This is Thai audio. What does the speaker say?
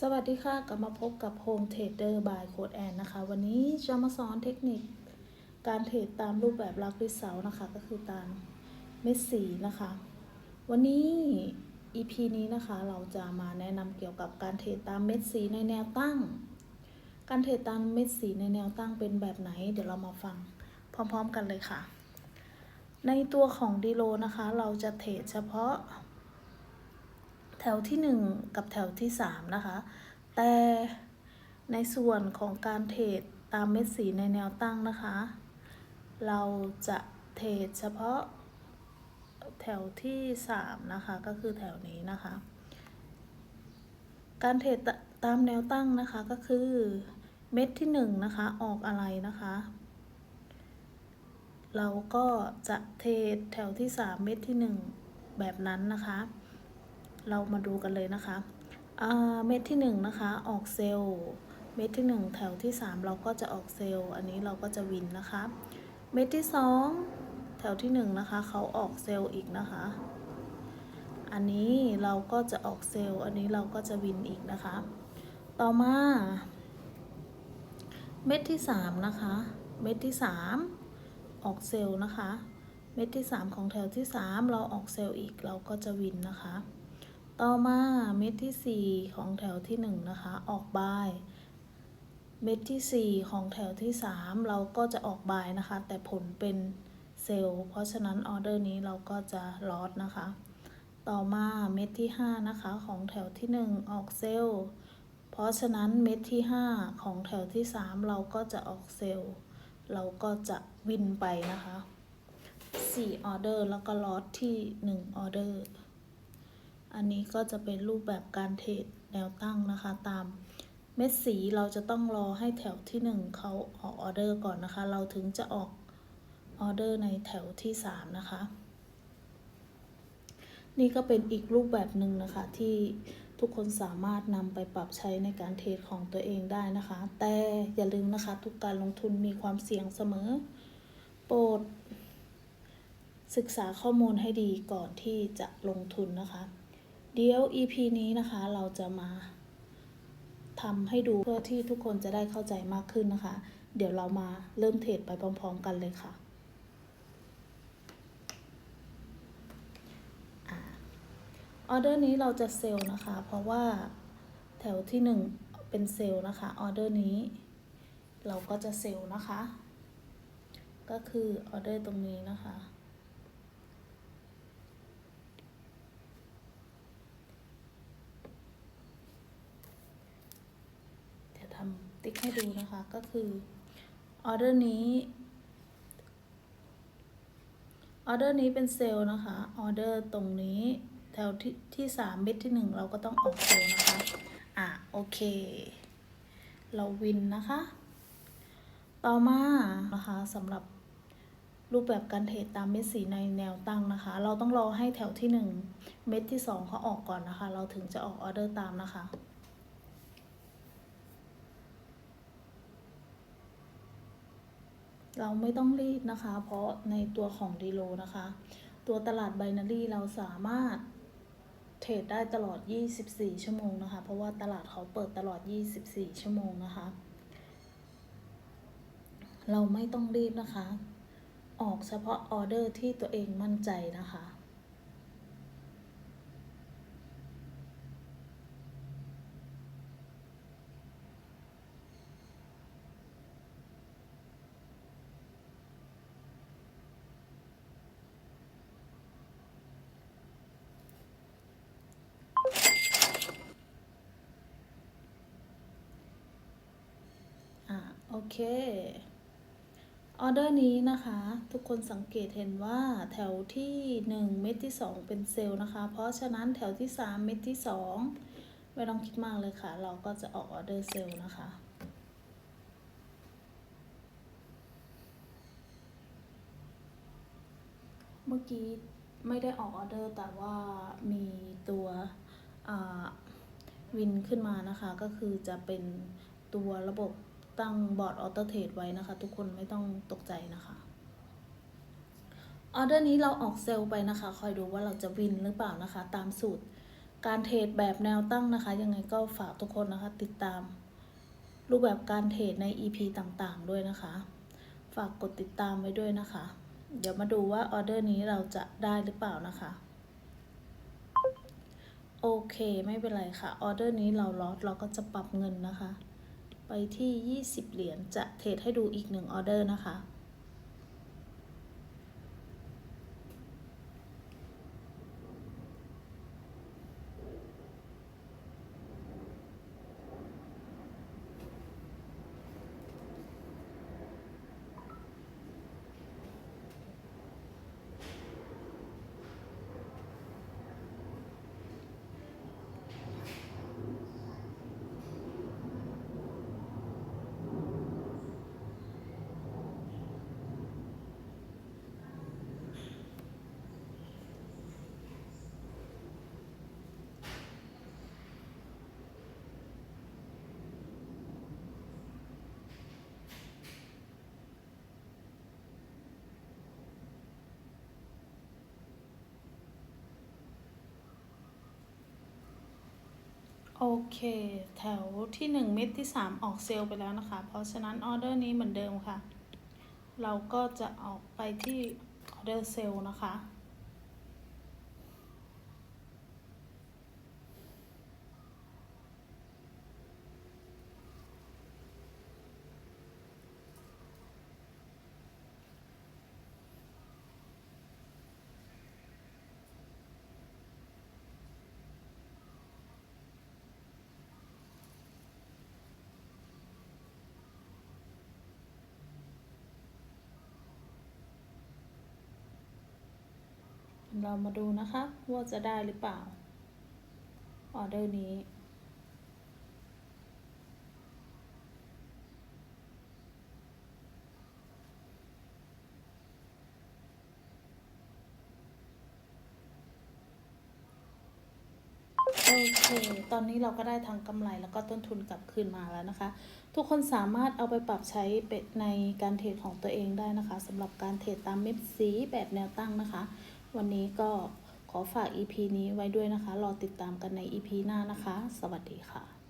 สวัสดีค่ะ กลับมาพบกับ Home Trader by Code Ann นะคะ วันนี้จะมาสอนเทคนิคการเทรดตามรูปแบบลักวิเสานะคะ ก็คือตามเม็ดสีนะคะ วันนี้ EP นี้นะคะเราจะมาแนะนำเกี่ยวกับการเทรดตามเม็ดสีในแนวตั้ง การเทรดตามเม็ดสีในแนวตั้งเป็นแบบไหน เดี๋ยวเรามาฟังพร้อมๆกันเลยค่ะ ในตัวของดีโลนะคะ เราจะเทรดเฉพาะ แถวที่ 1 กับแถวที่ 3 นะคะ แต่ในส่วนของการเทรดตามเม็ดสีในแนวตั้งนะคะ เราจะเทรดเฉพาะแถวที่ 3 นะคะ ก็คือแถวนี้นะคะ การเทรดตามแนวตั้งนะคะก็คือเม็ดที่ 1 นะคะ ออกอะไรนะคะ เราก็จะเทรดแถวที่ 3 เม็ดที่ 1 แบบนั้นนะคะ เรามาดูกันเลยนะคะเม็ดที่1นงนะคะออกเซลล์เม็ดที่ 1 แถวที่ 3 เราก็จะออกเซลล์ อันนี้เราก็จะวินนะคะ เม็ดที่ 2 แถวที่ 1 นะคะเขาออกเซลล์อีกนะคะ อันนี้เราก็จะออกเซลล์ อันนี้เราก็จะวินอีกนะคะ ต่อมา เม็ดที่ 3 นะคะ เม็ดที่ 3 ออกเซลล์นะคะ เม็ดที่ 3 ของแถวที่ 3 เราออกเซลล์อีกเราก็จะวินนะคะ ต่อมาเม็ดที่ 4 ของแถวที่ 1 นะคะ ออกบาย เม็ดที่ 4 ของแถวที่ 3 เราก็จะออกบายนะคะ แต่ผลเป็นเซลล์เพราะฉะนั้นออเดอร์นี้เราก็จะลอตนะคะ ต่อมาเม็ดที่ 5 นะคะ ของแถวที่ 1 ออกเซลล์ เพราะฉะนั้นเม็ดที่ 5 ของแถวที่ 3 เราก็จะออกเซลล์ เราก็จะวินไปนะคะ4ออเดอร์แล้วก็ลอตที่1ออเดอร์ อันนี้ก็จะเป็นรูปแบบการเทรดแนวตั้งนะคะ ตามเม็ดสีเราจะต้องรอให้แถวที่ 1เขาออกออเดอร์ก่อนนะคะ เราถึงจะออกออเดอร์ในแถวที่ 3 นะคะ นี่ก็เป็นอีกรูปแบบหนึ่งนะคะที่ทุกคนสามารถนำไปปรับใช้ในการเทรดของตัวเองได้นะคะ แต่อย่าลืมนะคะทุกการลงทุนมีความเสี่ยงเสมอ โปรด ศึกษาข้อมูลให้ดีก่อนที่จะลงทุนนะคะ เดี๋ยว EP นี้นะคะเราจะมาทำให้ดูเพื่อที่ทุกคนจะได้เข้าใจมากขึ้นนะคะ เดี๋ยวเรามาเริ่มเทรดไปพร้อม ๆ กันเลยค่ะอออเดอร์นี้เราจะเซลล์นะคะ เพราะว่าแถวที่ 1 เป็นเซลล์นะคะออเดอร์นี้ เราก็จะเซลล์นะคะ ก็คือออเดอร์ตรงนี้นะคะ เดี๋ยวทำ ติ๊กให้ดูนะคะ ก็คือออเดอร์นี้ออเดอร์นี้เป็นเซลล์นะคะออเดอร์ตรงนี้แถวที่ที่สามเม็ดที่หนึ่งเราก็ต้องออกเซลล์นะคะอะโอเค เราวินนะคะ ต่อมานะคะสำหรับรูปแบบการเทรดตามเม็ดสีในแนวตั้งนะคะ เราต้องรอให้แถวที่หนึ่งเม็ดที่สองเขาออกก่อนนะคะ เราถึงจะออกออเดอร์ตามนะคะ เราไม่ต้องรีบนะคะ เพราะในตัวของดีโลนะคะ ตัวตลาดไบนารีเราสามารถเทรดได้ตลอด 24 ชั่วโมงนะคะ เพราะว่าตลาดเขาเปิดตลอด 24 ชั่วโมงนะคะ เราไม่ต้องรีบนะคะ ออกเฉพาะออเดอร์ที่ตัวเองมั่นใจนะคะ อะโอ เค ออเดอร์นี้นะคะ ทุกคนสังเกตเห็นว่าแถวที่ 1 เม็ดที่ 2 เป็นเซลล์นะคะ เพราะฉะนั้นแถวที่ 3 เม็ดที่ 2 ไม่ต้องคิดมากเลยค่ะ เราก็จะออกออเดอร์เซลล์นะคะเมื่อกี้ไม่ได้ออกออเดอร์แต่ว่ามีตัววินขึ้นมานะคะ ก็คือจะเป็นตัวระบบ ตั้งบอร์ดออโต้เทรดไว้นะคะ ทุกคนไม่ต้องตกใจนะคะออเดอร์นี้เราออกเซลล์ไปนะคะ คอยดูว่าเราจะวินหรือเปล่านะคะ ตามสูตรการเทรดแบบแนวตั้งนะคะ ยังไงก็ฝากทุกคนนะคะ ติดตาม รูปแบบการเทรดใน EP ต่างๆ ด้วยนะคะ ฝากกดติดตามไว้ด้วยนะคะ เดี๋ยวมาดูว่าออเดอร์นี้เราจะได้หรือเปล่านะคะโอเค ไม่เป็นไรค่ะออเดอร์นี้เราลอตเราก็จะปรับเงินนะคะ ที่ 20 เหรียญจะเทรดให้ดูอีกหนึ่งออเดอร์นะคะ โอเค แถวที่ 1 เม็ดที่ 3 ออกเซลล์ไปแล้วนะคะ เพราะฉะนั้นออเดอร์นี้เหมือนเดิมค่ะ เราก็จะออกไปที่ออเดอร์เซลล์นะคะ เรามาดูนะคะ ว่าจะได้หรือเปล่า ออเดอร์นี้ โอเค ตอนนี้เราก็ได้ทั้งกำไรแล้วก็ต้นทุนกลับคืนมาแล้วนะคะ ทุกคนสามารถเอาไปปรับใช้ในการเทรดของตัวเองได้นะคะสำหรับการเทรดตามเม็ดสีแบบแนวตั้งนะคะ วันนี้ก็ขอฝาก EP นี้ไว้ด้วยนะคะ รอติดตามกันใน EP หน้านะคะ สวัสดีค่ะ